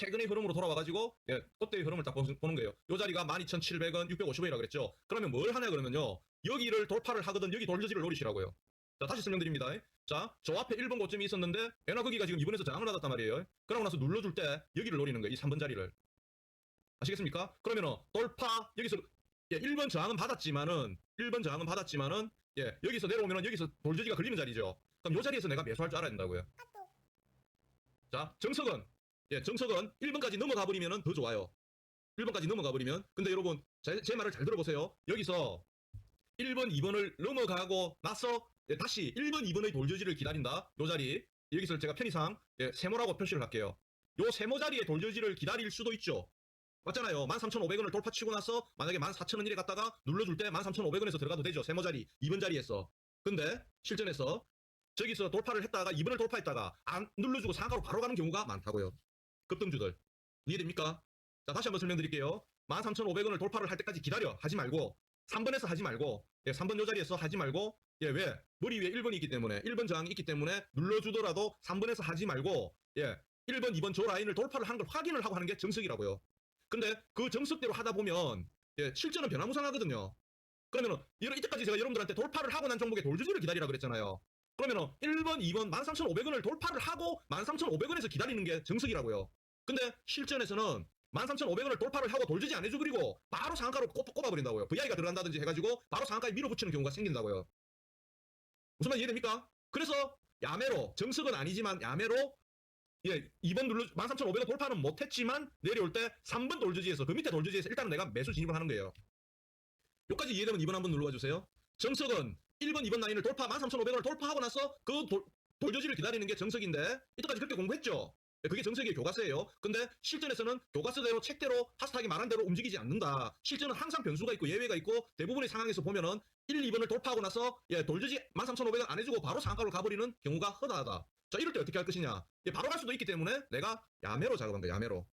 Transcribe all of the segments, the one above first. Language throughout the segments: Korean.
최근의 흐름으로 돌아와가지고 예, 그때의 흐름을 딱 보- 보는 거예요. 요 자리가 12,700원, 650원이라 그랬죠. 그러면 뭘 하냐 그러면요. 여기를 돌파를 하거든 여기 돌저지를 노리시라고요. 자 다시 설명드립니다. 자 저 앞에 1번 고점이 있었는데 배나 거기가 지금 2번에서 저항을 받았단 말이에요. 그러고 나서 눌러줄 때 여기를 노리는 거예요. 이 3번 자리를. 아시겠습니까? 그러면은 돌파 여기서 예, 1번 저항은 받았지만은 1번 저항은 받았지만은 예, 여기서 내려오면은 여기서 돌저지가 걸리는 자리죠. 그럼 요 자리에서 내가 매수할 줄 알아야 된다고요. 자, 정석은 예, 정석은 1번까지 넘어가 버리면은 더 좋아요. 1번까지 넘어가 버리면 근데 여러분 제, 제 말을 잘 들어보세요. 여기서 1번, 2번을 넘어가고 나서 예, 다시 1번, 2번의 돌저지를 기다린다. 요 자리 여기서 제가 편의상 예, 세모라고 표시를 할게요. 요 세모 자리에 돌저지를 기다릴 수도 있죠. 맞잖아요. 13,500원을 돌파치고 나서 만약에 14,000원 일에 갔다가 눌러줄 때 13,500원에서 들어가도 되죠. 세모 자리 2번 자리에서. 근데 실전에서 저기서 돌파를 했다가 2번을 돌파했다가 안 눌러주고 상가로 바로 가는 경우가 많다고요. 급등주들. 이해됩니까? 자, 다시 한번 설명드릴게요. 13,500원을 돌파를 할 때까지 기다려. 하지 말고 3번에서 하지 말고 예, 3번 요 자리에서 하지 말고 예, 왜? 머리 위에 1번이 있기 때문에 1번 저항이 있기 때문에 눌러주더라도 3번에서 하지 말고 예, 1번, 2번 저 라인을 돌파를 한 걸 확인을 하고 하는 게 정석이라고요. 근데 그 정석대로 하다 보면 예, 실전은 변화무쌍하거든요. 그러면은 이때까지 제가 여러분들한테 돌파를 하고 난 종목의 돌주지를 기다리라 그랬잖아요. 그러면은 1번, 2번 13,500원을 돌파를 하고 13,500원에서 기다리는 게 정석이라고요. 근데 실전에서는 13,500원을 돌파를 하고 돌주지 안 해주그리고 바로 상한가로 꼽, 꼽아 버린다고요. VI가 들어간다든지 해가지고 바로 상한가에 밀어붙이는 경우가 생긴다고요. 무슨 말 이해됩니까? 그래서 야매로 정석은 아니지만 야매로 예, 2번 눌러 13,500원 돌파는 못했지만 내려올 때 3번 돌주지에서 그 밑에 돌주지에서 일단은 내가 매수 진입을 하는 거예요. 여기까지 이해되면 2번 한번 눌러봐 주세요. 정석은 1번, 2번 라인을 돌파 13,500원을 돌파하고 나서 그 돌, 돌조지를 기다리는 게 정석인데 이때까지 그렇게 공부했죠. 예, 그게 정석의 교과서예요. 근데 실전에서는 교과서대로 책대로 하스탁이 말한 대로 움직이지 않는다. 실전은 항상 변수가 있고 예외가 있고 대부분의 상황에서 보면은 1, 2번을 돌파하고 나서 예, 돌조지 13,500원 안 해주고 바로 상가로 가버리는 경우가 흔하다. 자 이럴 때 어떻게 할 것이냐. 예, 바로 갈 수도 있기 때문에 내가 야매로 작업한 거야. 야매로.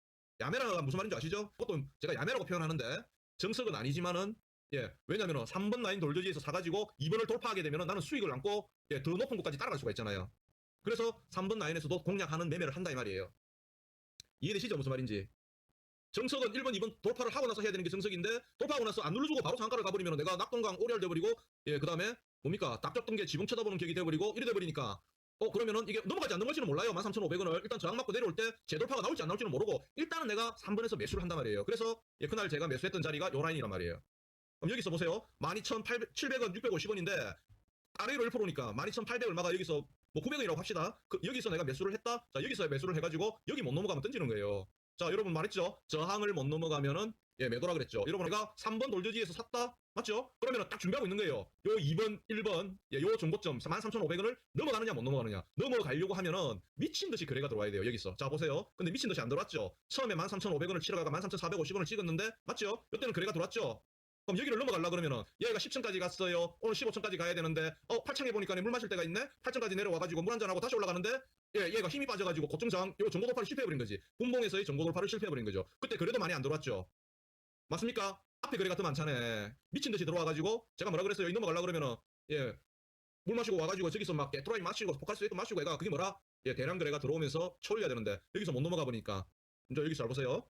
야매라가 무슨 말인지 아시죠? 그것도 제가 야매라고 표현하는데 정석은 아니지만은 예, 왜냐면은 3번 라인 돌저지에서 사가지고 2번을 돌파하게 되면은 나는 수익을 안고 예, 더 높은 곳까지 따라갈 수가 있잖아요. 그래서 3번 라인에서도 공략하는 매매를 한다 이 말이에요. 이해되시죠? 무슨 말인지. 정석은 1번, 2번 돌파를 하고 나서 해야 되는 게 정석인데 돌파하고 나서 안 눌러주고 바로 상가를 가버리면 내가 낙동강 오리알 돼버리고 예, 그 다음에 뭡니까? 딱게 지붕 쳐다보는 격이 돼버리고 이래 돼버리니까 어 그러면은 이게 넘어갈지 안 넘어갈지는 몰라요. 13,500원을 일단 저항 맞고 내려올 때 재돌파가 나올지 안 나올지는 모르고 일단은 내가 3번에서 매수를 한단 말이에요. 그래서 예, 그날 제가 매수했던 자리가 요 라인이란 말이에요. 그럼 여기서 보세요. 12,700원, 650원인데 아래로 1%니까 12,800 얼마가 여기서 뭐 900원이라고 합시다. 그 여기서 내가 매수를 했다. 자 여기서 매수를 해가지고 여기 못 넘어가면 던지는 거예요. 자 여러분 말했죠. 저항을 못 넘어가면은 예 매도라 그랬죠. 여러분 내가 3번 돌저지에서 샀다. 맞죠? 그러면 딱 준비하고 있는 거예요. 요 2번, 1번, 예, 요 정보점 13,500원을 넘어가느냐 못 넘어가느냐. 넘어가려고 하면은 미친 듯이 거래가 들어와야 돼요. 여기서. 자 보세요. 근데 미친 듯이 안 들어왔죠. 처음에 13,500원을 치러가가 13,450원을 찍었는데 맞죠? 이때는 거래가 들어왔죠. 그럼 여기를 넘어가려 그러면은 얘가 10층까지 갔어요. 오늘 15층까지 가야 되는데 어 8층에 보니까 물 마실 데가 있네. 8층까지 내려와가지고 물 한잔 하고 다시 올라가는데 예 얘가 힘이 빠져가지고 고점 저항 요 정보 돌파를 실패해버린 거지. 분봉에서의 정보 돌파를 실패해버린 거죠. 그때 그래도 많이 안 들어왔죠. 맞습니까? 앞에 거래가 더 많잖아요. 미친 듯이 들어와가지고 제가 뭐라 그랬어요. 여기 넘어가려 그러면은 예. 물 마시고 와가지고 저기서 막 깨뚜라이 마시고 포카스 있고 마시고 얘가 그게 뭐라? 예, 대량 거래가 들어오면서 쳐올려야 되는데 여기서 못 넘어가 보니까 이제 여기 잘 보세요.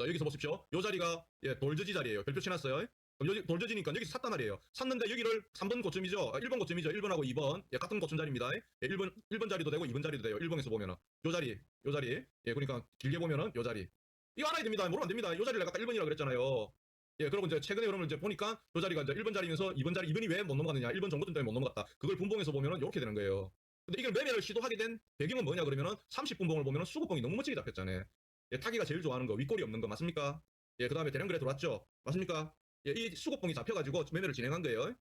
자, 여기서 보십시오. 요 자리가 예, 돌저지 자리예요. 별표 치놨어요. 그럼 여기 돌저지니까 여기서 샀단 말이에요. 샀는데 여기를 3번 고점이죠. 아, 1번 고점이죠. 1번하고 2번. 예, 같은 고점 자리입니다. 예, 1번 1번 자리도 되고 2번 자리도 돼요. 1번에서 보면은 요 자리, 요 자리. 예, 그러니까 길게 보면은 요 자리. 이거 알아야 됩니다. 모르면 안 됩니다. 요 자리를 아까 1번이라 그랬잖아요. 예, 그리고 이제 최근에 여러분 이제 보니까 요 자리가 이제 1번 자리면서 2번 자리, 2번이 왜 못 넘어가느냐. 1번 정보점 때문에 못 넘어갔다. 그걸 분봉에서 보면은 이렇게 되는 거예요. 근데 이걸 매매를 시도하게 된 배경은 뭐냐 그러면은 30분봉을 보면은 수급봉이 너무 멋지게 잡혔잖아요. 예, 타기가 제일 좋아하는 거, 윗골이 없는 거 맞습니까? 예, 그 다음에 대량 거래 들어왔죠. 맞습니까? 예, 이 수급봉이 잡혀가지고 매매를 진행한 거예요.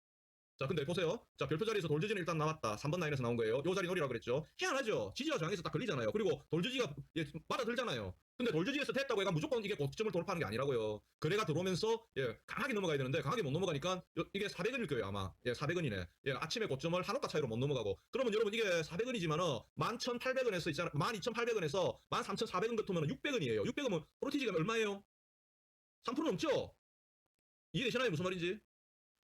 자, 근데 보세요. 자, 별표 자리에서 돌저지는 일단 나왔다. 3번 라인에서 나온 거예요. 요 자리 놀이라고 그랬죠. 희한하죠? 지지와 저항에서 딱 걸리잖아요. 그리고 돌저지가 예, 받아들잖아요. 근데 돌저지에서 됐다고 해가 무조건 이게 고점을 돌파하는 게 아니라고요. 거래가 들어오면서 예, 강하게 넘어가야 되는데 강하게 못 넘어가니까 요- 이게 400원일 거예요, 아마. 예, 400원이네. 예, 아침에 고점을 한옥가 차이로 못 넘어가고. 그러면 여러분 이게 400원이지만은 11,800원에서 있잖아. 12,800원에서 13,400원 같으면 600원이에요. 600원은 프로티지가 얼마예요? 3% 넘죠? 이해되시나요? 무슨 말인지?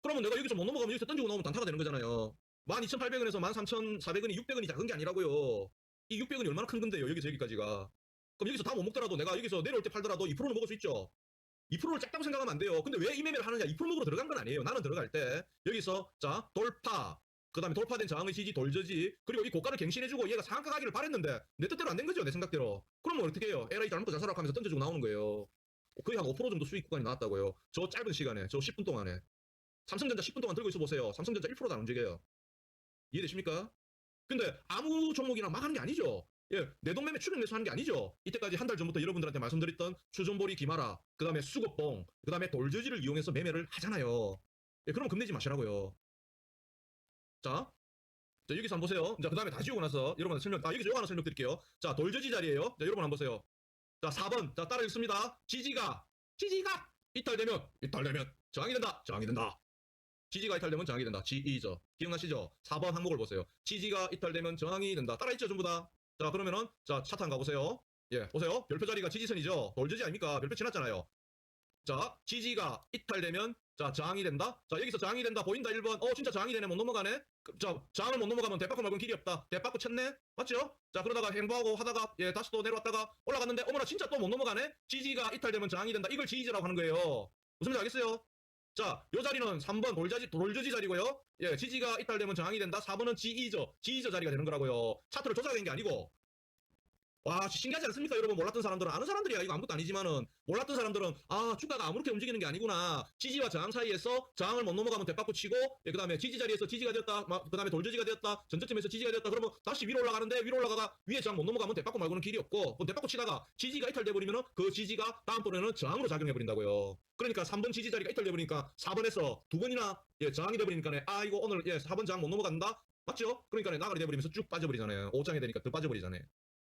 그러면 내가 여기서 못 넘어가면 여기서 던지고 나오면 단타가 되는 거잖아요. 12,800원에서 13,400원이 600원이 작은 게 아니라고요. 이 600원이 얼마나 큰 건데요, 여기서 여기까지가. 그럼 여기서 다 못 먹더라도 내가 여기서 내려올 때 팔더라도 2%는 먹을 수 있죠. 2%를 작다고 생각하면 안 돼요. 근데 왜 이 매매를 하느냐? 2% 먹으로 들어간 건 아니에요. 나는 들어갈 때 여기서 자 돌파, 그 다음에 돌파된 저항의 지지, 돌저지, 그리고 이 고가를 갱신해주고 얘가 상한가 가기를 바랬는데 내 뜻대로 안 된 거죠. 내 생각대로. 그러면 어떻게 해요? LA 잘 먹고 잘 살아 하면서 던져주고 나오는 거예요. 거의 한 5% 정도 수익 구간이 나왔다고요. 저 짧은 시간에, 저 10분 동안에. 삼성전자 10분 동안 들고 있어 보세요. 삼성전자 1%도 안 움직여요. 이해되십니까? 근데 아무 종목이나 막 하는 게 아니죠. 예, 내 동매매 추격 매수 하는 게 아니죠. 이때까지 한 달 전부터 여러분들한테 말씀드렸던 추존보리 기마라, 그 다음에 수급봉, 그 다음에 돌저지를 이용해서 매매를 하잖아요. 예, 그럼 겁내지 마시라고요. 자, 자 여기서 한번 보세요. 자, 그 다음에 다 지우고 나서 여러분한테 설명, 아, 여기서 요거 하나 설명드릴게요. 자, 돌저지 자리에요. 자, 여러분 한번 보세요. 자, 4번. 자, 따라 읽습니다. 지지가, 지지가 이탈되면, 이탈되면 저항이 된다. 저항이 된다. 지지가 이탈되면 저항이 된다. 지이죠. 기억나시죠? 4번 항목을 보세요. 지지가 이탈되면 저항이 된다. 따라했죠, 전부 다. 자, 그러면은 자, 차트 한번 가보세요. 예, 보세요. 별표 자리가 지지선이죠. 돌저지 아닙니까? 별표 지났잖아요. 자, 지지가 이탈되면 자, 저항이 된다. 자, 여기서 저항이 된다. 보인다 1번. 어, 진짜 저항이 되네. 못 넘어가네. 그, 자, 저항을 못 넘어가면 대박고 말고는 길이 없다. 대박고 쳤네. 맞죠? 자, 그러다가 행보하고 하다가 예, 다시 또 내려왔다가 올라갔는데 어머나 진짜 또 못 넘어가네. 지지가 이탈되면 저항이 된다. 이걸 지지라고 하는 거예요. 무슨 말인지 알겠어요? 자, 요 자리는 3번 돌자지, 돌저지 자리고요. 예, 지지가 이탈되면 저항이 된다. 4번은 지이저, 지이저 자리가 되는 거라고요. 차트를 조작한 게 아니고. 와, 신기하지 않습니까? 여러분, 몰랐던 사람들은, 아는 사람들이야. 이거 아무것도 아니지만은, 몰랐던 사람들은, 아, 주가가 아무렇게 움직이는 게 아니구나. 지지와 저항 사이에서 저항을 못 넘어가면 대박고 치고, 예, 그 다음에 지지 자리에서 지지가 되었다, 그 다음에 돌저지가 되었다, 전저점에서 지지가 되었다, 그러면 다시 위로 올라가는데, 위로 올라가가 위에 저항 못 넘어가면 대박고 말고는 길이 없고, 대박고 치다가 지지가 이탈돼 버리면은, 그 지지가 다음 번에는 저항으로 작용해 버린다고요. 그러니까 3번 지지 자리가 이탈돼 버리니까 4번에서 두 번이나 예, 저항이 돼 버리니까 아 이거 오늘 예 4번 저항 못 넘어간다 맞죠? 그러니까 나가리 돼버리면서 쭉 빠져버리잖아요 5장이 되니까 더 빠져버리잖아요